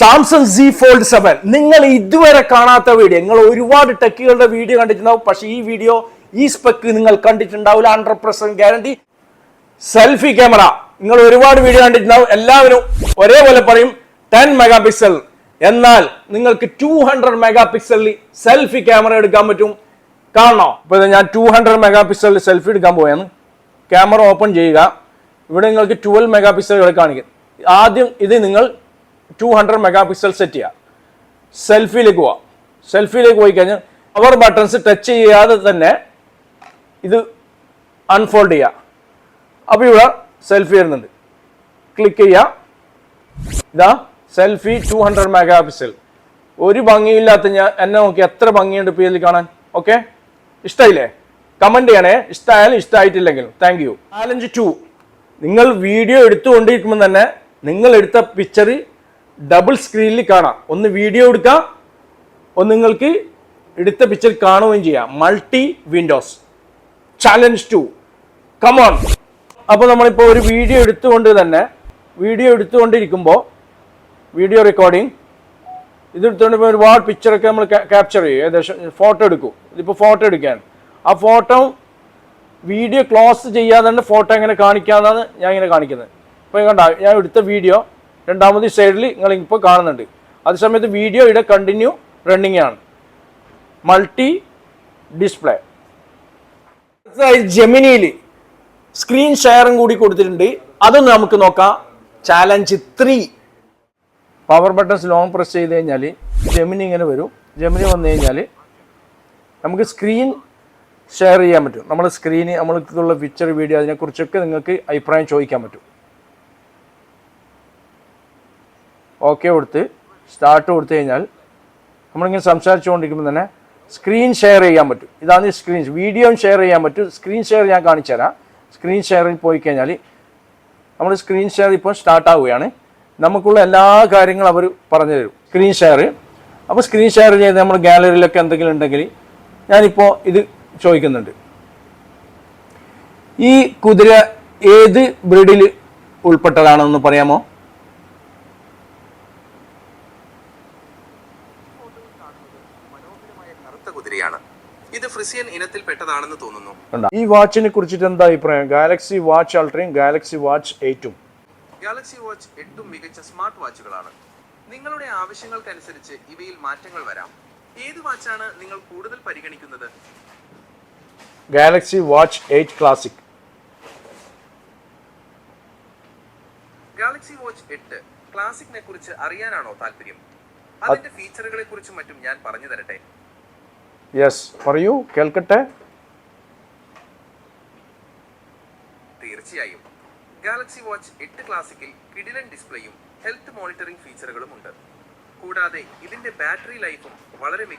Samsung C fold seven നിങ്ങൾ ഇതുവരെ കാണാത്ത വീഡിയോ നിങ്ങൾ ഒരുപാട് ടെക്കുകളുടെ വീഡിയോ കണ്ടിട്ടുണ്ടാവും. പക്ഷേ ഈ വീഡിയോ ഈ സ്പെക്ക് നിങ്ങൾ കണ്ടിട്ടുണ്ടാവില്ല hundred percent guarantee selfie camera നിങ്ങൾ ഒരുപാട് വീഡിയോ കണ്ടിട്ടുണ്ടാവും. എല്ലാവരും ഒരേപോലെ പറയും ടെൻ മെഗാ പിക്സൽ എന്നാൽ നിങ്ങൾക്ക് ടു ഹൺഡ്രഡ് മെഗാ പിക്സലിൽ സെൽഫി ക്യാമറ എടുക്കാൻ പറ്റും. കാണണോ? ഇപ്പൊ ഞാൻ ടു ഹൺഡ്രഡ് മെഗാ പിക്സലിൽ സെൽഫി എടുക്കാൻ പോയാണ് ക്യാമറ ഓപ്പൺ ചെയ്യുക. ഇവിടെ നിങ്ങൾക്ക് ട്വൽവ് മെഗാ പിക്സലുകൾ കാണിക്കും. ആദ്യം ഇത് നിങ്ങൾ two hundred mega pixel set ചെയ്യുക സെൽഫിയിലേക്ക് പോവാം. സെൽഫിയിലേക്ക് പോയി കഴിഞ്ഞാൽ പവർ ബട്ടൺസ് ടച്ച് ചെയ്യാതെ തന്നെ ഇത് അൺഫോൾഡ് ചെയ്യുക അപ്പോൾ ഇവിടെ സെൽഫി വരുന്നുണ്ട്. ക്ലിക്ക് ചെയ്യുക ഇതാ selfie two hundred mega pixel ഒരു ഭംഗിയില്ലാത്ത ഞാൻ എന്നെ നോക്കി എത്ര ഭംഗിയുണ്ട് ഇതിൽ കാണാൻ. ഓക്കെ ഇഷ്ടമായില്ലേ കമന്റ് ചെയ്യണേ. ഇഷ്ടമായാലും ഇഷ്ടമായിട്ടില്ലെങ്കിലും താങ്ക് യു ചാലഞ്ച് ടു നിങ്ങൾ വീഡിയോ എടുത്തുകൊണ്ടിരിക്കുമ്പോൾ തന്നെ നിങ്ങൾ എടുത്ത പിക്ചർ ഡബിൾ സ്ക്രീനിൽ കാണാം. ഒന്ന് വീഡിയോ എടുക്കാം. ഒന്ന് നിങ്ങൾക്ക് എടുത്ത പിക്ചർ കാണുകയും ചെയ്യാം. Multi windows challenge to come on അപ്പോൾ നമ്മളിപ്പോൾ ഒരു വീഡിയോ എടുത്തുകൊണ്ട് തന്നെ വീഡിയോ എടുത്തുകൊണ്ടിരിക്കുമ്പോൾ വീഡിയോ റെക്കോർഡിങ് ഇതെടുത്തുകൊണ്ട് ഇപ്പോൾ ഒരുപാട് പിക്ചറൊക്കെ നമ്മൾ ക്യാപ്ചർ ചെയ്യും. ഏകദേശം ഫോട്ടോ എടുക്കും. ഇതിപ്പോൾ ഫോട്ടോ എടുക്കാൻ ആ ഫോട്ടോ വീഡിയോ ക്ലോസ് ചെയ്യാതെ തന്നെ ഫോട്ടോ എങ്ങനെ കാണിക്കാമെന്നാണ് ഞാൻ ഇങ്ങനെ കാണിക്കുന്നത്. ഇപ്പോൾ കണ്ട? ഞാൻ എടുത്ത വീഡിയോ രണ്ടാമത് ഈ സൈഡിൽ നിങ്ങൾ ഇപ്പോൾ കാണുന്നുണ്ട്. അതേസമയത്ത് വീഡിയോ ഇവിടെ കണ്ടിന്യൂ റണ്ണിങ് ആണ്. മൾട്ടി ഡിസ്പ്ലേ ജെമിനിയിൽ സ്ക്രീൻ ഷെയറും കൂടി കൊടുത്തിട്ടുണ്ട്. അതൊന്ന് നമുക്ക് നോക്കാം. Challenge three power buttons long press ചെയ്ത് കഴിഞ്ഞാൽ ജെമിനി ഇങ്ങനെ വരും. ജെമിനി വന്നു കഴിഞ്ഞാൽ നമുക്ക് സ്ക്രീൻ ഷെയർ ചെയ്യാൻ പറ്റും. നമ്മൾ സ്ക്രീന് നമ്മൾക്കുള്ള പിക്ചർ വീഡിയോ അതിനെക്കുറിച്ചൊക്കെ നിങ്ങൾക്ക് അഭിപ്രായം ചോദിക്കാൻ പറ്റും. ഓക്കെ കൊടുത്ത് സ്റ്റാർട്ട് കൊടുത്തു കഴിഞ്ഞാൽ നമ്മളിങ്ങനെ സംസാരിച്ചുകൊണ്ടിരിക്കുമ്പോൾ തന്നെ സ്ക്രീൻ ഷെയർ ചെയ്യാൻ പറ്റും. ഇതാണ് സ്ക്രീൻ വീഡിയോയും ഷെയർ ചെയ്യാൻ പറ്റും. സ്ക്രീൻ ഷെയർ ഞാൻ കാണിച്ചു തരാം. സ്ക്രീൻ ഷെയറിൽ പോയി കഴിഞ്ഞാൽ നമ്മൾ സ്ക്രീൻ ഷെയർ ഇപ്പോൾ സ്റ്റാർട്ട് ആവുകയാണ്. നമുക്കുള്ള എല്ലാ കാര്യങ്ങളും അവർ പറഞ്ഞു തരും. സ്ക്രീൻ ഷെയർ അപ്പോൾ സ്ക്രീൻ ഷെയർ ചെയ്ത് നമ്മൾ ഗാലറിയിലൊക്കെ എന്തെങ്കിലും ഉണ്ടെങ്കിൽ ഞാനിപ്പോൾ ഇത് ചോദിക്കുന്നുണ്ട്. ഈ കുതിര ഏത് ബ്രിഡിൽ ഉൾപ്പെട്ടതാണെന്ന് പറയാമോ? മനോഹരമായ കറുത്ത കുതിരയാണ്. ഇത് ഫ്രിസിയൻ ഇനത്തിൽപ്പെട്ടതാണെന്ന് തോന്നുന്നു. ഈ വാച്ചിനെ കുറിച്ചിട്ട് എന്താ അഭിപ്രായം? ഗാലക്സി വാച്ച് അൾട്രയും ഗാലക്സി വാച്ച് എയ്റ്റും ഗാലക്സി വാച്ച് എട്ടും മികച്ച സ്മാർട്ട് വാച്ചുകളാണ് നിങ്ങളുടെ ആവശ്യങ്ങൾക്കനുസരിച്ച് ഇവയിൽ മാറ്റങ്ങൾ വരാം. ഏത് വാച്ചാണ് നിങ്ങൾ കൂടുതൽ പരിഗണിക്കുന്നത്? Galaxy watch eight classic Galaxy watch എട്ട് ക്ലാസിക്കിനെ കുറിച്ച് അറിയാനാണോ താല്പര്യം? അതിന്റെ ഫീച്ചറുകളെ കുറിച്ചും മറ്റും ഞാൻ പറഞ്ഞു തരട്ടെ? യെസ് പറയൂ കേൾക്കട്ടെ? തീർച്ചയായും. ഗാലക്സി വാച്ച് എട്ട് ക്ലാസിക്കിൽ കിഡിലൻ ഡിസ്പ്ലേയും ഹെൽത്ത് മോണിറ്ററിംഗ് ഫീച്ചറുകളും ഉണ്ട്. കൂടാതെ ഇതിന്റെ ബാറ്ററി ലൈഫും വളരെ മികച്ച